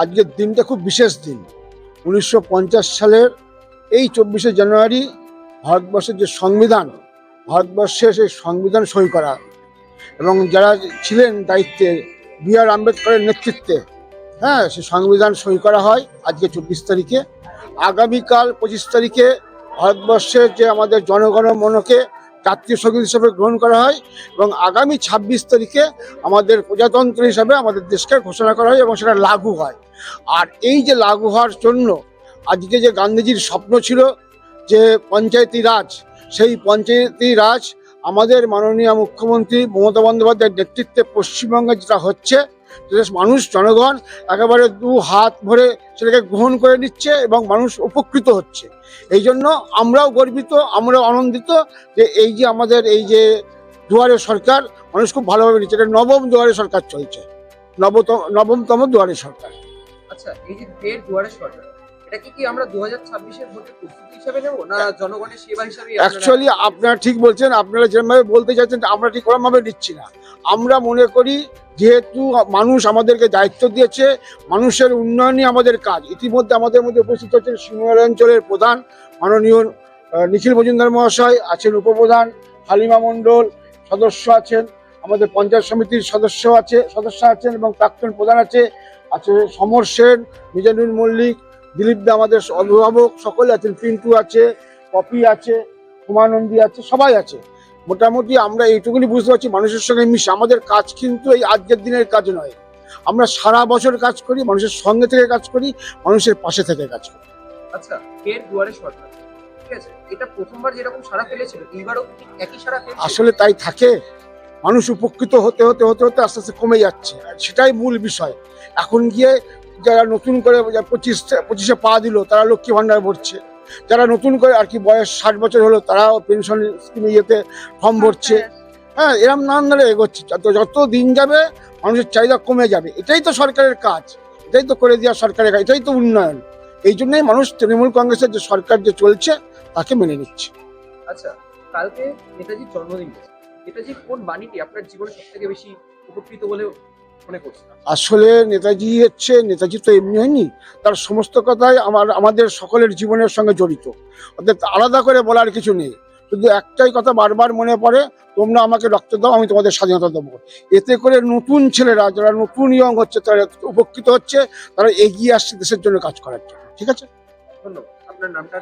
আজকের দিনটা খুব বিশেষ দিন। উনিশশো পঞ্চাশ সালের এই চব্বিশে জানুয়ারি ভারতবর্ষের যে সংবিধান, ভারতবর্ষে সেই সংবিধান সই করা এবং যারা ছিলেন দায়িত্বে বি আর আম্বেদকরের নেতৃত্বে হ্যাঁ সে সংবিধান সই করা হয় আজকে চব্বিশ তারিখে। আগামীকাল পঁচিশ তারিখে ভারতবর্ষের যে আমাদের জনগণ মনকে জাতীয় সংগীত হিসেবে গ্রহণ করা হয় এবং আগামী ছাব্বিশ তারিখে আমাদের প্রজাতন্ত্র হিসাবে আমাদের দেশকে ঘোষণা করা হয় এবং সেটা লাগু হয়। আর এই যে লাগু হওয়ার জন্য আজকে যে গান্ধীজির স্বপ্ন ছিল যে পঞ্চায়েতি রাজ, সেই পঞ্চায়েতি রাজ আমাদের মাননীয় মুখ্যমন্ত্রী মমতা বন্দ্যোপাধ্যায়ের নেতৃত্বে পশ্চিমবঙ্গে যেটা হচ্ছে মানুষ, জনগণ একেবারে দু হাত ভরে সেটাকে গ্রহণ করে নিচ্ছে এবং মানুষ উপকৃত হচ্ছে। এই জন্য আমরাও গর্বিত, আমরাও আনন্দিত যে এই যে আমাদের এই যে দুয়ারে সরকার, মানুষ খুব ভালোভাবে নিচ্ছে। এটা নবম দুয়ারে সরকার চলছে। নবতম, নবমতম দুয়ারে সরকার। আচ্ছা এই যে দুয়ারে সরকার আমরা অ্যাকচুয়ালি আপনারা ঠিক বলছেন, আপনারা যেভাবে বলতে চাইছেন, আমরা ঠিক ওরমভাবে নিচ্ছি না। আমরা মনে করি, যেহেতু মানুষ আমাদেরকে দায়িত্ব দিয়েছে, মানুষের উন্নয়নই আমাদের কাজ। ইতিমধ্যে আমাদের মধ্যে উপস্থিত হচ্ছেন সিঙ্গুর অঞ্চলের প্রধান মাননীয় নিখিল মজুমদার মহাশয়, আছেন উপপ্রধান হালিমা মণ্ডল, সদস্য আছেন, আমাদের পঞ্চায়েত সমিতির সদস্য আছে, সদস্য আছেন এবং প্রাক্তন প্রধান আছে আছে সমর সেন, মিজানুর মল্লিক দিলীপ দা আমাদের অভিভাবক সকলে আছেন পিন্টু আছে পপি আছে হুমানন্দী আছে সবাই আছে। মোটামুটি আমরা এইটুকুনি বুঝতে পারছি মানুষের সঙ্গে মিশে। আমাদের কাজ কিন্তু এই আজকের দিনের কাজ নয়। আমরা সারা বছর কাজ করি মানুষের সঙ্গে থেকে কাজ করি মানুষের পাশে থেকে কাজ করি। আচ্ছা ফের দুয়ারে সরকার। ঠিক আছে এটা প্রথমবার যেরকম সারা ফেলেছিল এইবারও একই সারা আসলে তাই থাকে। মানুষ উপকৃত হতে হতে হতে হতে আস্তে আস্তে কমে যাচ্ছে। সেটাই মূল বিষয়। এখন গিয়ে যারা নতুন করে পঁচিশ, পঁচিশে পা দিল, তারা লক্ষ্মী ভাণ্ডার ভরছে। যারা নতুন করে আর কি বয়স ষাট বছর হলো, তারাও পেনশন স্কিমে ইয়েতে ফর্ম ভরছে। হ্যাঁ এরম নানান ধরে এগোচ্ছে। যত দিন যাবে, মানুষের চাহিদা কমে যাবে। এটাই তো সরকারের কাজ। এটাই তো করে দেওয়া সরকারের কাজ। এটাই তো উন্নয়ন। এই জন্যই মানুষ তৃণমূল কংগ্রেসের যে সরকার যে চলছে, তাকে মেনে নিচ্ছে। আচ্ছা কালকে নেতাজির জন্মদিন। নেতাজির কোন বাণীটি আপনার জীবনে সব থেকে বেশি উপকৃত বলে মনে করছেন আসলে নেতাজি হচ্ছে নেতাজি তো এমনি হয়নি তার সমস্ত কথাই আমার আমাদের সকলের জীবনের সঙ্গে জড়িত। অর্থাৎ আলাদা করে বলার কিছু নেই। শুধু একটাই কথা বারবার মনে পড়ে তোমরা আমাকে রক্ত দাও আমি তোমাদের স্বাধীনতা দেবো। এতে করে নতুন ছেলেরা যারা নতুন ইয়ং হচ্ছে তারা উপকৃত হচ্ছে তারা এগিয়ে আসছে দেশের জন্য কাজ করার জন্য। ঠিক আছে? ধন্যবাদ। আপনার নামটা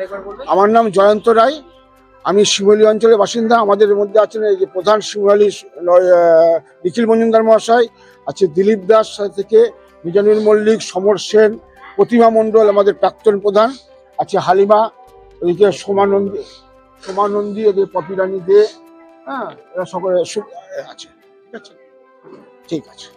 আমার নাম জয়ন্ত রায়। আমি শিমলি অঞ্চলের বাসিন্দা, আমাদের মধ্যে আছেন এই যে প্রধান শিমলি নিখিল মজুমদার মহাশয়, আছে দিলীপ দাস থেকে মিজানুর মল্লিক, সমর সেন, প্রতিমা মণ্ডল আমাদের প্রাক্তন প্রধান, আছে হালিমা ওইদিকে সোমানন্দী সোমানন্দী, ওদের পপিরানি দে হ্যাঁ এরা সকলে আছে, ঠিক আছে? ঠিক আছে।